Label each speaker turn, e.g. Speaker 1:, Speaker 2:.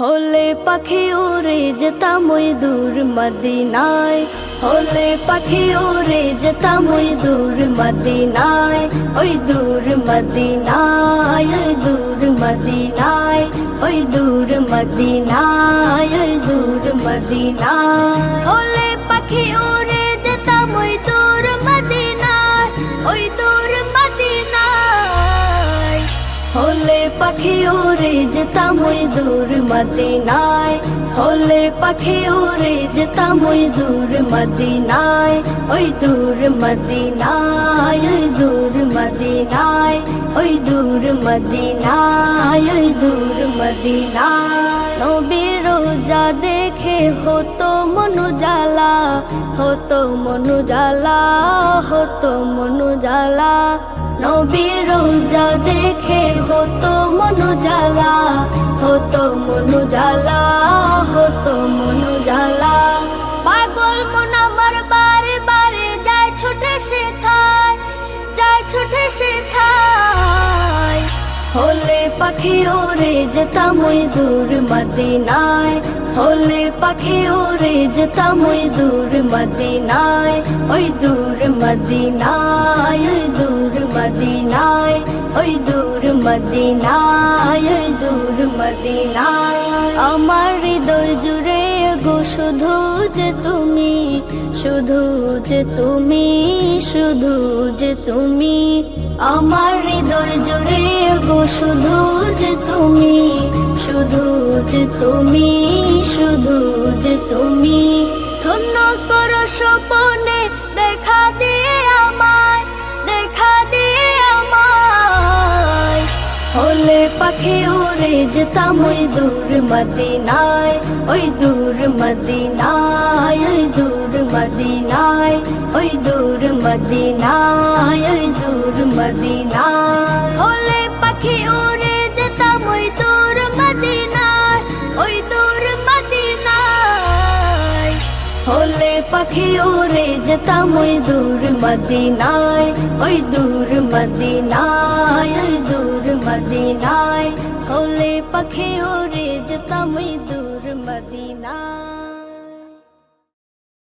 Speaker 1: হলে পাখি ওরে যেতাম ওই দূর মদিনায়। হলে পাখি ওরে যেতাম ওই দূর মদিনায়। ওই দূর মদিনায়, ওই দূর মদিনায়, ওই দূর মদিনায়, ওই দূর মদিনায়। হলে হলে পাখি উড়ে যেতাম ওই দূর মদিনায়। হলে পাখি উড়ে যেতাম ওই দূর মদিনায়। ওই দূর মদিনায়, ওই দূর মদিনায়, ওই দূর মদিনায়, ওই দূর মদিনায়। নবীর রোজা দেখে হতো মনু জ্বালা হতো মনু জ্বালা হতো মনু জ্বালা নবীর রোজা দেখে হতো মনু জ্বালা, হতো মনু জ্বালা, হতো মনু জ্বালা। পাগল মন আমার বারে বারে যায় ছুটে শেখায় যায় ছুটে শেখায় হলে পাখি ওরে যেতাম ওই দূর মদিনায়, হলে পাখি ওরে যেতাম ওই দূর মদিনায়, ওই দূর মদিনায়, ওই মদিনায়, ওই দূর মদিনায়, ওই দূর মদিনায়। আমার হৃদয় জুড়ে গো, শুধু যে তুমি, শুধু যে তুমি, শুধু যে তুমি। আমার হৃদয় জুড়ে গো, শুধু যে তুমি, শুধু যে তুমি, শুধু যে তুমি। ধন্য করো স্বপনে হলে পাখি উড়ে যেতাম ওই দূর মদিনায়, ওই দূর মদিনায়, ওই দূর মদিনায়, ওই দূর মদিনায়, ওই দূর মদিনায়। হলে পাখি উড়ে যেতাম ওই দূর মদিনায়, ওই দূর মদিনায়। হলে পাখি উড়ে যেতাম ওই দূর মদিনায়, ওই দূর মদিনায় মদিনায় হলে পাখি উড়ে যেতাম দূর মদিনায়